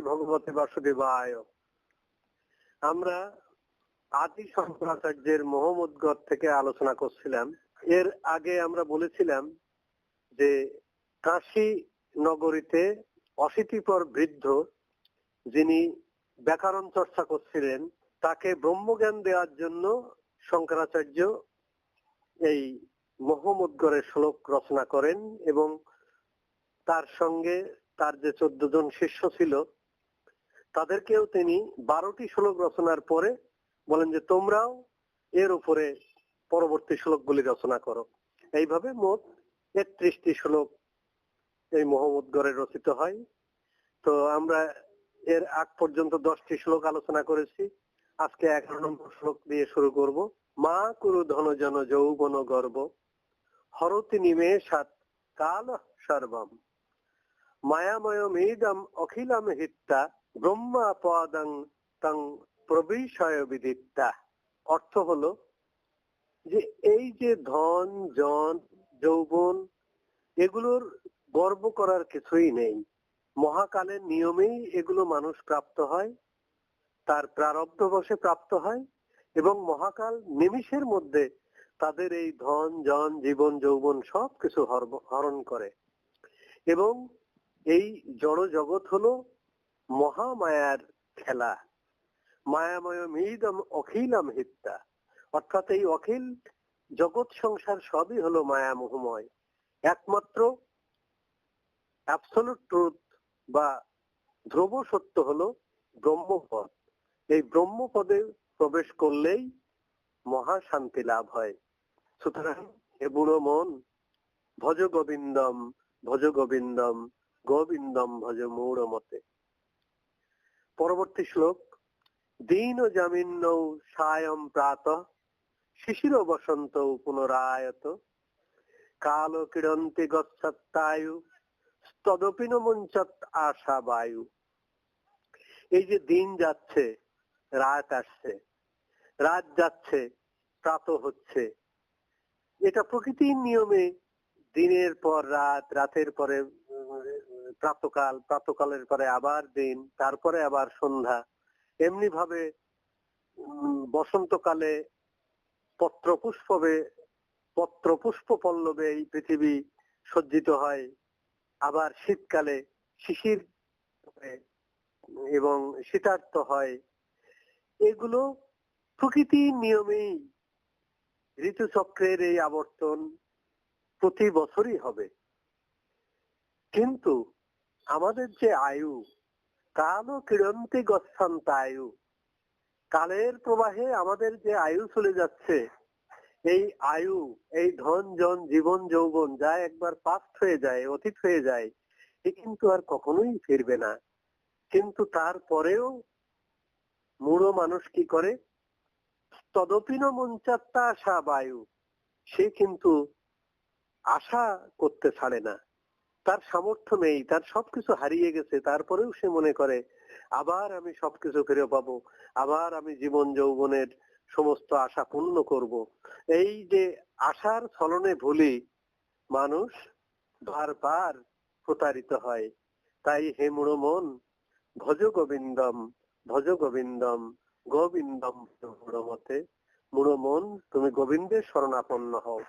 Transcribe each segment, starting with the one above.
ভগবতে বাসুদেবায়। আমরা আদি শঙ্করাচার্যের মোহাম্মদগড় থেকে আলোচনা করছিলাম। এর আগে আমরা বলেছিলাম যে কাশী নগরীতে অশীতিপর বৃদ্ধ যিনি ব্যাকরণ চর্চা করছিলেন, তাকে ব্রহ্মজ্ঞান দেওয়ার জন্য শঙ্করাচার্য এই মোহাম্মদগড়ের শ্লোক রচনা করেন এবং তার সঙ্গে তার যে চোদ্দ জন শিষ্য ছিল তাদেরকেও তিনি বারোটি শ্লোক রচনার পরে বলেন যে, তোমরাও এর উপরে পরবর্তী শ্লোকগুলি রচনা করো। এইভাবে মোট একত্রিশটি শ্লোক এই মোহাম্মদগড়ে রচিত হয়। তো আমরা এর আগ পর্যন্ত দশটি শ্লোক আলোচনা করেছি। আজকে এগারো নম্বর শ্লোক দিয়ে শুরু করব। মা কুরু ধন জন যৌবন গর্ব, হরতি নিমেষাত কাল সর্বম। মায়াময় মেদম অখিলাম হিত্তা ব্রহ্মা তং প্রবিষয় বিদিত্তা অর্থ হলো যে এই যে ধন জন যৌবন, এগুলোর গর্ব করার কিছুই নেই। মহাকালের নিয়মেই এগুলো মানুষ প্রাপ্ত হয়, তার প্রারব্ধ বসে প্রাপ্ত হয়, এবং মহাকাল নিমিষের মধ্যে তাদের এই ধন জন জীবন, যৌবন সব কিছু হরণ করে। এবং এই জড় জগৎ হলো মহামায়ার খেলা। মায়াময় মিদম অখিলাম হিত্যা অর্থাৎ এই অখিল জগৎ সংসার সবই হলো মায়া মোহময় একমাত্র অ্যাবসলুট ট্রুথ বা ধ্রুব সত্য হলো ব্রহ্মপদ। এই ব্রহ্মপদে প্রবেশ করলেই মহা শান্তি লাভ হয়। সুতরাং হে বুড়ো মন, ভজ গোবিন্দম ভজ গোবিন্দম গোবিন্দম ভজ মূঢ় মতে। পরবর্তী শ্লোক, দীন জামিন্ন সায়ম প্রাত, শিশির বসন্ত পুনরায়ত। কাল কিরন্তি গচ্ছত্তায়ু তদপিন মঞ্চত আশা বায়ু এই যে দিন যাচ্ছে, রাত আসছে, রাত যাচ্ছে, প্রাত হচ্ছে, এটা প্রকৃতির নিয়মে দিনের পর রাত, রাতের পরে প্রাতকাল, প্রাতকালের পরে আবার দিন, তারপরে আবার সন্ধ্যা। এমনি ভাবে বসন্তকালে পত্র পুষ্পবে পত্র পুষ্প পল্লবে এই পৃথিবী সজ্জিত হয়। আবার শীতকালে শিশির এবং শীতার্থ হয়। এগুলো প্রকৃতির নিয়মেই ঋতুচক্রের এই আবর্তন প্রতি বছরই হবে। কিন্তু আমাদের যে আয়ু কালো কিরন্তি গচ্ছান্ত আয়ু কালের প্রবাহে আমাদের যে আয়ু চলে যাচ্ছে, এই আয়ু, এই ধন, জন, জীবন, যৌবন, যা একবার পাস্ট হয়ে যায়, অতীত হয়ে যায়, এ কিন্তু আর কখনোই ফিরবে না। কিন্তু তারপরেও মূঢ় মানুষ কি করে? তদপিন মঞ্চাত্তা আশা বায়ু, সে কিন্তু আশা করতে ছাড়ে না। তার সামর্থ্য নেই, তার সবকিছু হারিয়ে গেছে, তারপরেও সে মনে করে, আবার আমি সবকিছু ফিরে পাবো, আবার আমি জীবন যৌবনের সমস্ত আশা পূর্ণ করব। এই যে আশার ছলনে ভুলি মানুষ বারবার প্রতারিত হয়। তাই হে মুড়ো মন, ভজ গোবিন্দম ভজ গোবিন্দম গোবিন্দম মতে, মুড়ো মন, তুমি গোবিন্দের শরণাপন্ন হও।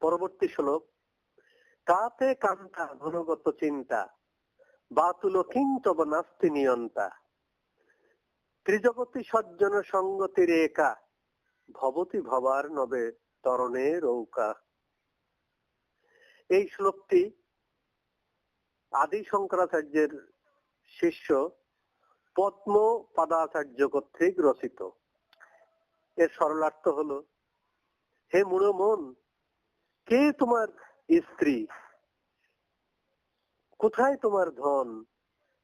পরবর্তী শ্লোক তাতে কান্তা ঘনগত চিন্তা। বাতুল কিঞ্চব নাস্তি নিয়ন্তা। ত্রিজগতী সজ্জন সঙ্গতির একা ভবতি ভবার নবে তরণে রৌকা। এই শ্লোকটি আদি শঙ্করাচার্যের শিষ্য পদ্ম পদাচার্য কর্তৃক রচিত। এর সরলার্থ হলো, হে মন কে তোমার স্ত্রী। কোথায় তোমার ধন?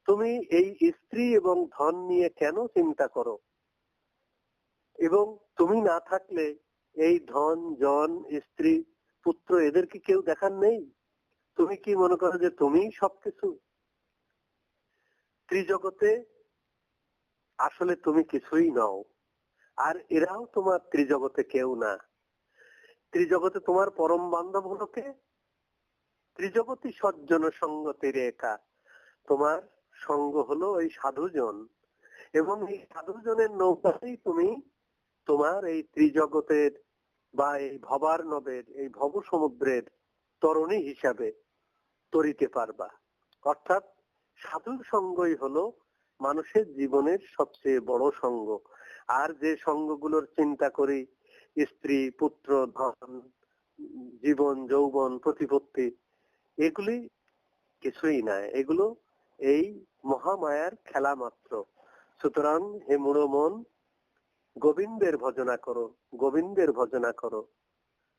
তুমি এই স্ত্রী এবং ধন নিয়ে কেন চিন্তা করো? এবং তুমি না থাকলে এই ধন, জন, স্ত্রী, পুত্র এদের কি কেউ দেখার নেই? তুমি কি মনে করো যে তুমি সবকিছু? ত্রিজগতে আসলে তুমি কিছুই নও, আর এরাও তোমার ত্রিজগতে কেউ না। ত্রিজগতে তোমার পরম বান্ধব হলো কে? ত্রিজগতী সজ্জন সঙ্গতি রেখা। তোমার সঙ্গ হলো ওই সাধুজন। এবং এই সাধুজনের নৌকাতেই তুমি তোমার এই ত্রিজগতের বা এই ভবার নবের এই ভব সমুদ্রের তরণী হিসাবে তরিতে পারবা। অর্থাৎ সাধুর সঙ্গই হলো মানুষের জীবনের সবচেয়ে বড় সঙ্গ। আর যে সঙ্গগুলোর চিন্তা করি, স্ত্রী, পুত্র, ধন, জীবন, যৌবন, প্রতিপত্তি এগুলি কিছুই না এগুলো এই মহামায়ার খেলা মাত্র। সুতরাং হে মুড়ো মন, গোবিন্দের ভজনা করো, গোবিন্দের ভজনা করো,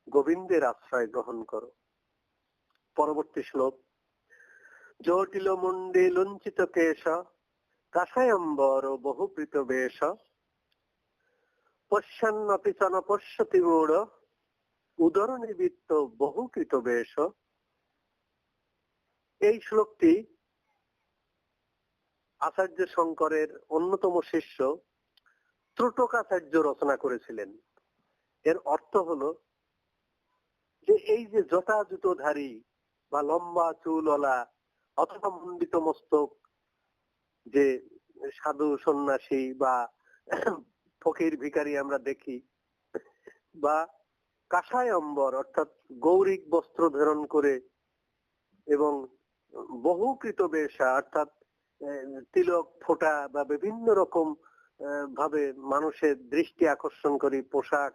গোবিন্দের আশ্রয় গ্রহণ করো। পরবর্তী শ্লোক। জটিল মুন্ডে লুঞ্চিত কেশ কাষায়ম্বর বহুকৃত বেশ। পশ্যান্নপি চ ন পশ্যতি মূঢ় উদর নিবৃত্ত বহুকৃত বেশ। এই শ্লোকটি আচার্য শঙ্করের অন্যতম শিষ্য ত্রুটকাচার্য রচনা করেছিলেন। এর অর্থ হলো যে এই যে জুতোধারী বা লম্বা চুলওয়ালা অথবা মন্ডিত মস্তক যে সাধু সন্ন্যাসী বা ফকির ভিখারি আমরা দেখি বা কাঁসায় অম্বর অর্থাৎ গৌরিক বস্ত্র ধারণ করে এবং বহুকৃত বেশা অর্থাৎ তিলক, ফোটা বা বিভিন্ন রকম ভাবে মানুষের দৃষ্টি আকর্ষণ করি। পোশাক,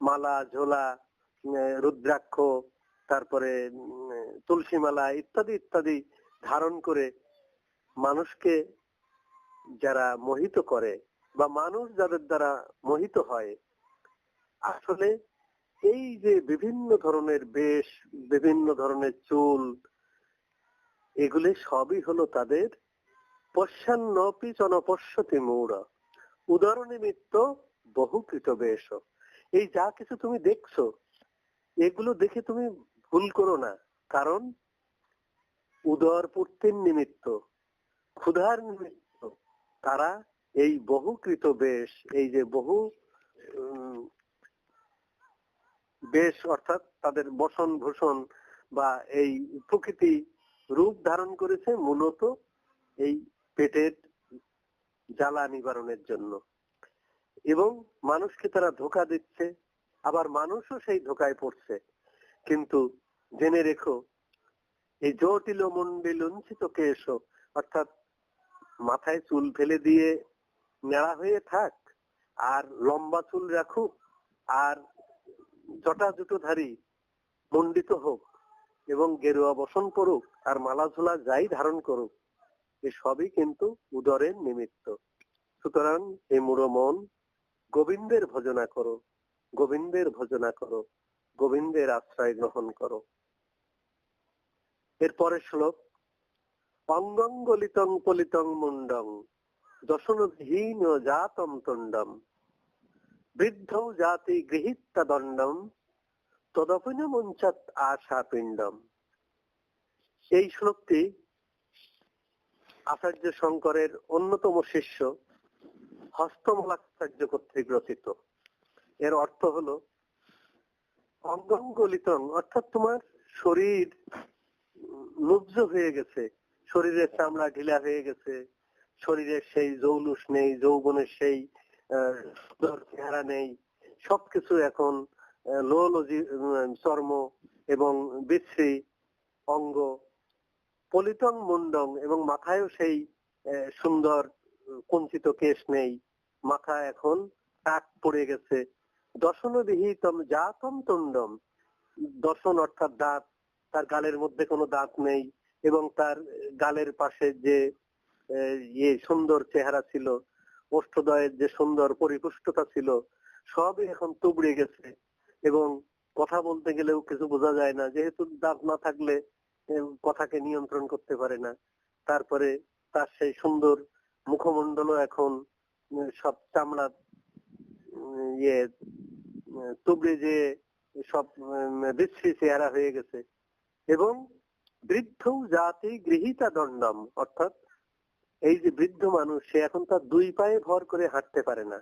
মালা, ঝোলা রুদ্রাক্ষ, তারপরে তুলসী মালা ইত্যাদি ইত্যাদি ধারণ করে মানুষকে যারা মোহিত করে বা মানুষ যাদের দ্বারা মোহিত হয়, আসলে এই যে বিভিন্ন ধরনের বেশ, বিভিন্ন ধরনের চুল এগুলি সবই হলো তাদের পশ্চান্নপি চনপশ্যতি মৌড় উদর নিমিত্ত বহুকৃত বেশ। এই যা কিছু তুমি দেখছ, এগুলো দেখে তুমি ভুল করো না, কারণ উদর পূর্তির নিমিত্ত, ক্ষুধার নিমিত্ত, তারা এই বহুকৃত বেশ, এই যে বহু বেশ অর্থাৎ তাদের বসন ভূষণ বা এই প্রকৃতি রূপ ধারণ করেছে মূলত এই পেটের জ্বালা নিবারণের জন্য। এবং মানুষকে তারা ধোকা দিচ্ছে, আবার মানুষও সেই ধোকায় পড়ছে। কিন্তু জেনে রেখো, এই জটিল মন্ডে লঞ্চিত কেশ, অর্থাৎ মাথায় চুল ফেলে দিয়ে নেড়া হয়ে থাক, আর লম্বা চুল রাখুক, আর জটা জুটোধারী মন্ডিত হোক, এবং গেরুয়া বসন করুক আর মালাঝোলা যাই ধারণ করুক, এ সবই কিন্তু উদরের নিমিত্ত। সুতরাং এই মুড়ো মন, গোবিন্দের ভজনা করো, গোবিন্দের ভজনা করো, গোবিন্দের আশ্রয় গ্রহণ করো। এরপরের শ্লোক, অঙ্গঙ্গলিতং পলিতং মুন্ডং দশনহীন জাতম তুণ্ডম, বৃদ্ধ জাতি গৃহীতা দণ্ডম তদপিন মুঞ্চাত আশা পিণ্ডম এই শ্লোকটি আচার্য শঙ্করের অন্যতম শিষ্য হস্তমলাচার্য কর্তৃক রচিত। এর অর্থ হলো অঙ্গঙ্গলিতং, অর্থাৎ তোমার শরীর লুব্জ হয়ে গেছে, শরীরের চামড়া ঢিলা হয়ে গেছে, শরীরের সেই জৌলুস নেই, যৌবনের সেই চেহারা নেই, সবকিছু এখন লোল চর্ম এবং বিশ্রী অঙ্গ পলিতং মুন্ডং এবং মাথায়ও সেই সুন্দর, কুঞ্চিত কেশ নেই। মাথা এখন টাক পড়ে গেছে। দর্শন বিহিতম জাতম তুণ্ডম। দর্শন অর্থাৎ দাঁত। তার গালের মধ্যে কোনো দাঁত নেই এবং তার গালের পাশে যে ইয়ে সুন্দর চেহারা ছিল, অষ্টদয়ের যে সুন্দর পরিপুষ্টতা ছিল, সবই এখন তুবড়ে গেছে। এবং কথা বলতে গেলেও কিছু বোঝা যায় না। যেহেতু দাঁত না থাকলে কথাকে নিয়ন্ত্রণ করতে পারে না। তারপরে তার সেই সুন্দর মুখমন্ডলও এখন সব চামড়া ইয়ে তুবড়ে যে সব বিশ্রী চেহারা হয়ে গেছে। এবং বৃদ্ধ জাতি গৃহীতা দণ্ডম, অর্থাৎ এই যে বৃদ্ধ মানুষ, সে এখন তার দুই পায়ে ভর করে হাঁটতে পারে না।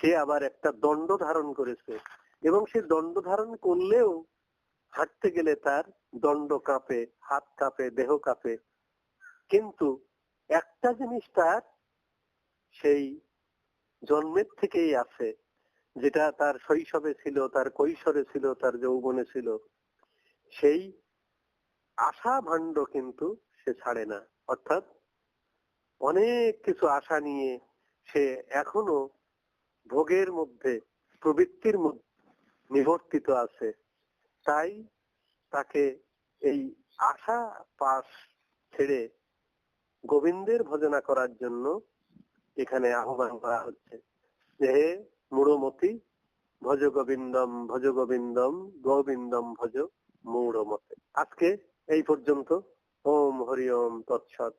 সে আবার একটা দণ্ড ধারণ করেছে। এবং সে দণ্ড ধারণ করলেও হাঁটতে গেলে তার দণ্ড কাঁপে, হাত কাঁপে, দেহ কাঁপে। কিন্তু একটা জিনিস তার সেই জন্মের থেকেই আছে, যেটা তার শৈশবে ছিল, তার কৈশোরে ছিল, তার যৌবনে ছিল। সেই আশা ভাণ্ড কিন্তু সে ছাড়ে না। অর্থাৎ অনেক কিছু আশা নিয়ে সে এখনও ভোগের মধ্যে, প্রবৃত্তির মধ্যে নিবর্তিত আছে। তাই তাকে এই আশা পাশ ছেড়ে গোবিন্দের ভজনা করার জন্য এখানে আহ্বান করা হচ্ছে। যে হে মূঢ়মতি ভজ গোবিন্দম ভজ গোবিন্দম গোবিন্দম ভজ মূঢ়মতে আজকে এই পর্যন্ত। ওম হরি ওম তৎসৎ।